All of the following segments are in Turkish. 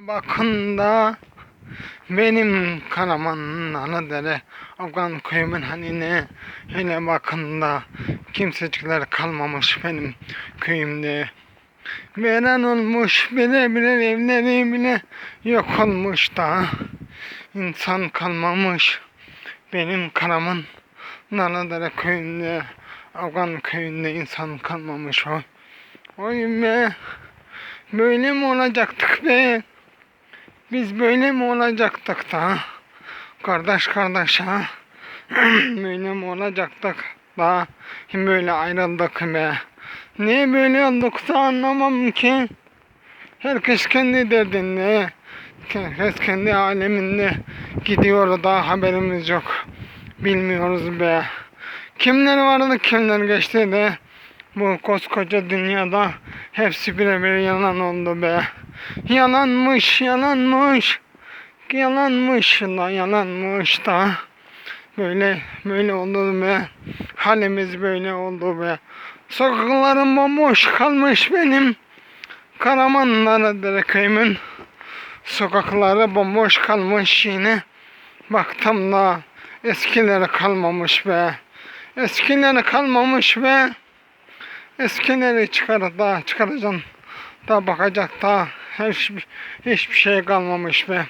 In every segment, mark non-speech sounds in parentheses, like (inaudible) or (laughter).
Bakın da benim Karaman Anadere Afgan köyümün hanine hele bakın da kimsecikler kalmamış benim köyümde. Veren olmuş bile bile evleri bile yok olmuş da insan kalmamış benim Karaman Anadere köyünde Afgan köyünde insan kalmamış oy. Oy be böyle mi olacaktık be? Biz böyle mi olacaktık da? Kardeş kardeş ha? (clears throat) böyle mi olacaktık da? Böyle ayrıldık be. Niye böyle olduk da anlamam ki. Herkes kendi derdinde. Herkes kendi aleminde gidiyor da haberimiz yok. Bilmiyoruz be. Kimler vardı kimler geçti de. Bu koskoca dünyada hepsi birebir yalan oldu be. Yalanmış, yalanmış. Yalanmış da, yalanmış da. Böyle, böyle oldu be. Halimiz böyle oldu be. Sokaklarım bomboş kalmış benim. Karamanlara köyümün sokakları bomboş kalmış yine. Baktım da eskileri kalmamış be. Eskileri kalmamış be. Eskileri çıkar da çıkaracaksın da bakacak da hiç, hiçbir şey kalmamış be.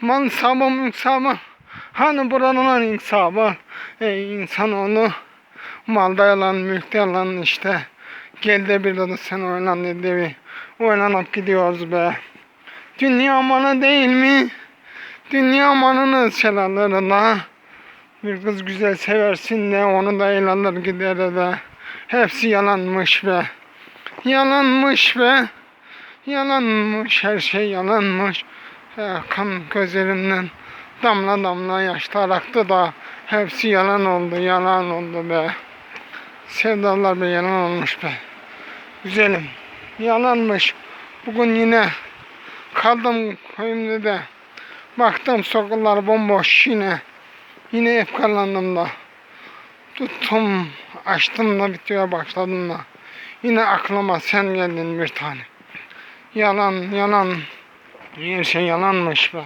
Man sabı mülk Hani buranın insabı. Ey insanoğlu malda yalan mülkte yalan işte. Gel de bir de sen oynan dedi bir. Oynanıp gidiyoruz be. Dünya malı değil mi? Dünya malını selallarına. Bir kız güzel seversin de onu da el alır gider de. Hepsi yalanmış be. Yalanmış be. Yalanmış her şey yalanmış. Ya, kan gözlerimden damla damla yaşlar aktı da hepsi yalan oldu yalan oldu be. Sevdalar be yalan olmuş be. Güzelim. Yalanmış. Bugün yine kaldım köyümde de. Baktım sokaklar bomboş yine. Yine efkarlandım da. Tuttum, açtım da bitiyor başladım da. Yine aklıma sen geldin bir tane. Yalan, yalan. Her şey yalanmış be.